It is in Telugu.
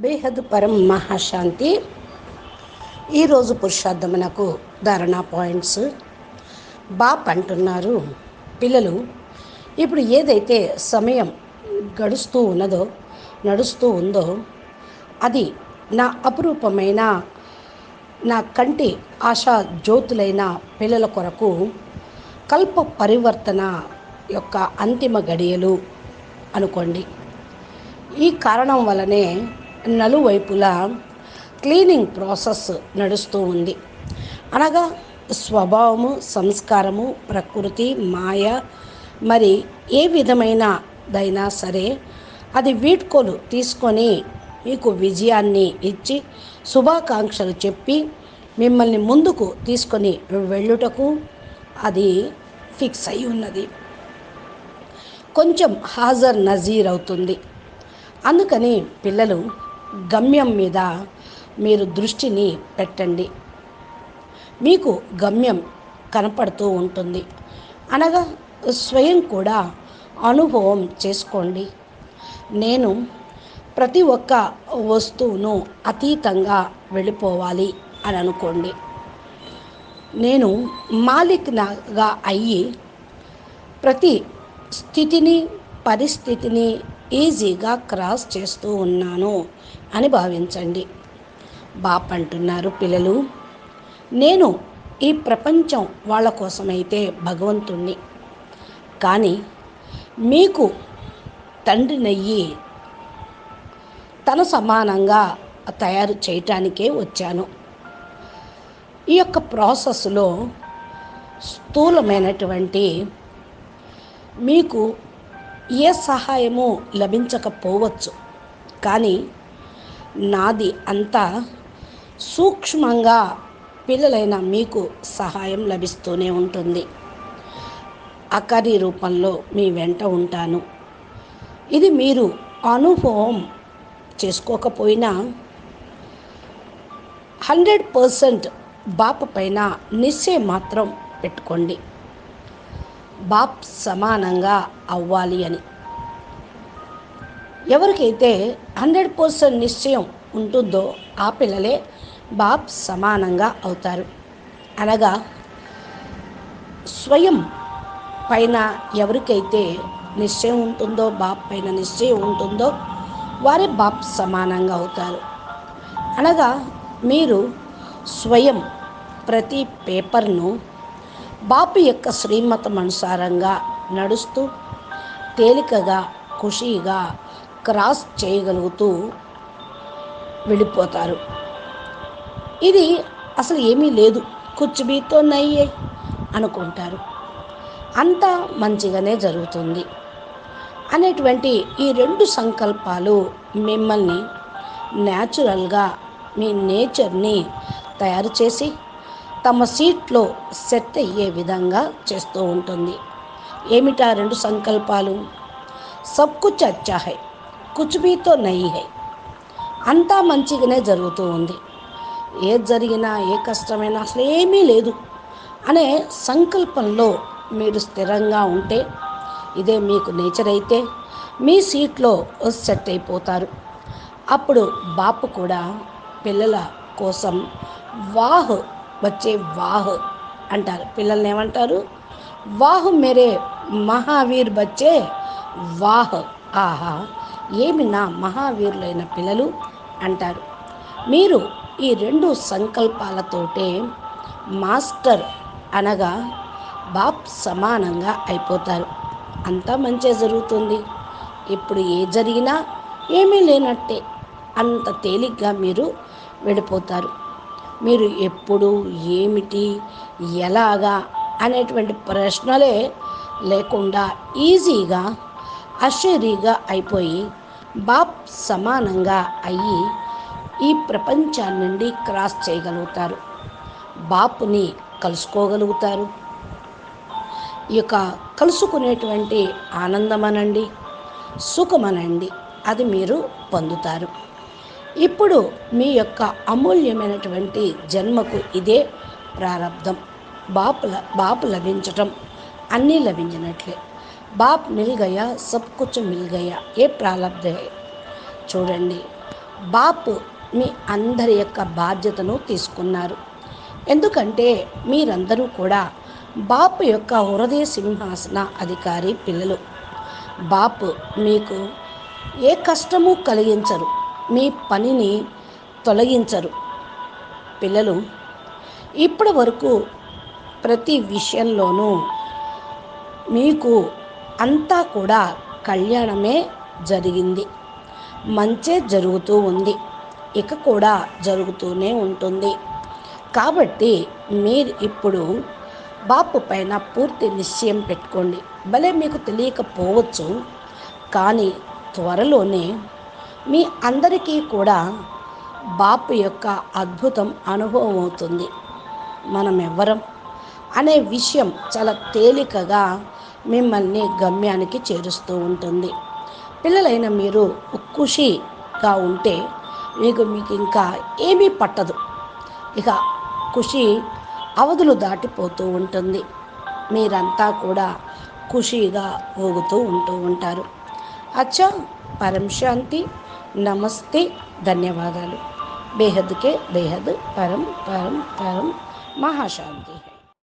బేహద్ పరం మహాశాంతి. ఈరోజు పురుషార్థమునకు ధారణ పాయింట్స్. బాప్ అంటున్నారు పిల్లలు ఇప్పుడు ఏదైతే సమయం గడుస్తూ ఉన్నదో నడుస్తూ ఉందో అది నా అపురూపమైన నా కంటి ఆశా జ్యోతులైన పిల్లల కొరకు కల్ప పరివర్తన యొక్క అంతిమ గడియలు అనుకోండి. ఈ కారణం వలనే నలువైపులా క్లీనింగ్ ప్రాసెస్ నడుస్తూ ఉంది. అనగా స్వభావము సంస్కారము ప్రకృతి మాయ మరి ఏ విధమైనదైనా సరే అది వీడ్కోలు తీసుకొని మీకు విజయాన్ని ఇచ్చి శుభాకాంక్షలు చెప్పి మిమ్మల్ని ముందుకు తీసుకొని వెళ్ళుటకు అది ఫిక్స్ అయి ఉన్నది. కొంచెం హాజర్ నజీర్ అవుతుంది. అందుకని పిల్లలు గమ్యం మీద మీరు దృష్టిని పెట్టండి. మీకు గమ్యం కనపడుతూ ఉంటుంది. అనగా స్వయం కూడా అనుభవం చేసుకోండి. నేను ప్రతి ఒక్క వస్తువును అతీతంగా వెళ్ళిపోవాలి అని అనుకోండి. నేను మాలిక్గా అయ్యి ప్రతి స్థితిని పరిస్థితిని ఈజీగా క్రాస్ చేస్తూ ఉన్నాను. అని భావించండి. బాప్ అంటున్నారు పిల్లలు నేను ఈ ప్రపంచం వాళ్ళ కోసమైతే భగవంతుణ్ణి. కానీ మీకు తండ్రినయ్యి తన సమానంగా తయారు చేయటానికే వచ్చాను. ఈ యొక్క ప్రాసెస్లో స్థూలమైనటువంటి మీకు ఏ సహాయము లభించకపోవచ్చు. కానీ నాది అంతా సూక్ష్మంగా పిల్లలైన మీకు సహాయం లభిస్తూనే ఉంటుంది. అకరి రూపంలో మీ వెంట ఉంటాను. ఇది మీరు అనుభవం చేసుకోకపోయినా హండ్రెడ్ పర్సెంట్ బాప్ పైన నిశ్చయం మాత్రం పెట్టుకోండి. బాప్ సమానంగా అవ్వాలి అని. ఎవరికైతే హండ్రెడ్ పర్సెంట్ నిశ్చయం ఉంటుందో ఆ పిల్లలే బాప్ సమానంగా అవుతారు. అనగా స్వయం పైన ఎవరికైతే నిశ్చయం ఉంటుందో బాప్ పైన నిశ్చయం ఉంటుందో వారే బాప్ సమానంగా అవుతారు. అనగా మీరు స్వయం ప్రతి పేపర్ను బాపు యొక్క శ్రీమతం అనుసారంగా నడుస్తూ తేలికగా ఖుషీగా క్రాస్ చేయగలుగుతూ వెళ్ళిపోతారు. ఇది అసలు ఏమీ లేదు. కూర్చుబీతో నయ్యే అనుకుంటారు. అంతా మంచిగానే జరుగుతుంది. అనేటువంటి ఈ రెండు సంకల్పాలు మిమ్మల్ని న్యాచురల్గా మీ నేచర్ని తయారు చేసి తమ సీట్లో సెట్ అయ్యే విధంగా చేస్తూ ఉంటుంది. ఏమిటా రెండు సంకల్పాలు? సబ్కు కుచ్ హై కుచుబీతో నయ్యి హై అంతా మంచిగానే జరుగుతూ ఉంది ఏది జరిగినా ఏ కష్టమైనా అసలు ఏమీ లేదు అనే సంకల్పంలో మీరు స్థిరంగా ఉంటే ఇదే మీకు నేచర్ అయితే మీ సీట్లో సెట్ అయిపోతారు అప్పుడు బాపు కూడా పిల్లల కోసం వాహ్ వచ్చే వాహ్ అంటారు పిల్లల్ని ఏమంటారు వాహ్ మేరే మహావీర్ బచ్చే వాహ్ ఆహా ఏమి నా మహావీరులైన పిల్లలు? అంటారు. మీరు ఈ రెండు సంకల్పాలతోటే మాస్టర్ అనగా బాప్ సమానంగా అయిపోతారు. అంతా మంచిగా జరుగుతుంది. ఇప్పుడు ఏ జరిగినా ఏమీ లేనట్టే. అంత తేలిగ్గా మీరు వెళ్ళిపోతారు. మీరు ఎప్పుడు ఏమిటి ఎలాగా అనేటువంటి ప్రశ్నలే లేకుండా ఈజీగా అషరీగా అయిపోయి బాప్ సమానంగా అయ్యి ఈ ప్రపంచాన్ని నుండి క్రాస్ చేయగలుగుతారు. బాపుని కలుసుకోగలుగుతారు. ఈ యొక్క కలుసుకునేటువంటి ఆనందమనండి సుఖమనండి అది మీరు పొందుతారు. ఇప్పుడు మీ యొక్క అమూల్యమైనటువంటి జన్మకు ఇదే ప్రారంధం బాపు బాపు లభించటం అన్నీ లభించినట్లే. బాప్ మిల్ గయా సబ్ కుచ్ మిల్ గయా ఏ ప్రారంధ చూడండి బాప్ మీ అందరి యొక్క బాధ్యతను తీసుకున్నారు. ఎందుకంటే మీరందరూ కూడా బాపు యొక్క హృదయ సింహాసన అధికారి పిల్లలు. బాపు మీకు ఏ కష్టము కలిగించరు మీ పనిని తొలగించరు. పిల్లలు ఇప్పటి వరకు ప్రతి విషయంలోనూ మీకు అంతా కూడా కళ్యాణమే జరిగింది. మంచే జరుగుతూ ఉంది. ఇక కూడా జరుగుతూనే ఉంటుంది. కాబట్టి మీరు ఇప్పుడు బాపు పైన పూర్తి నిశ్చయం పెట్టుకోండి. భలే మీకు తెలియకపోవచ్చు కానీ త్వరలోనే మీ అందరికీ కూడా బాపు యొక్క అద్భుతం అనుభవం అవుతుంది. మనం ఎవరం అనే విషయం చాలా తేలికగా మిమ్మల్ని గమ్యానికి చేరుస్తూ ఉంటుంది. పిల్లలైన మీరు ఖుషిగా ఉంటే మీకు మీకు ఇంకా ఏమీ పట్టదు. ఇక ఖుషి అవధులు దాటిపోతూ ఉంటుంది. మీరంతా కూడా ఖుషీగా ఊగుతూ ఉంటూ ఉంటారు. అచ్చా పరం శాంతి నమస్తే ధన్యవాదాలు. బేహద్కే బేహద్ పరం పరం పరం మహాశాంతి.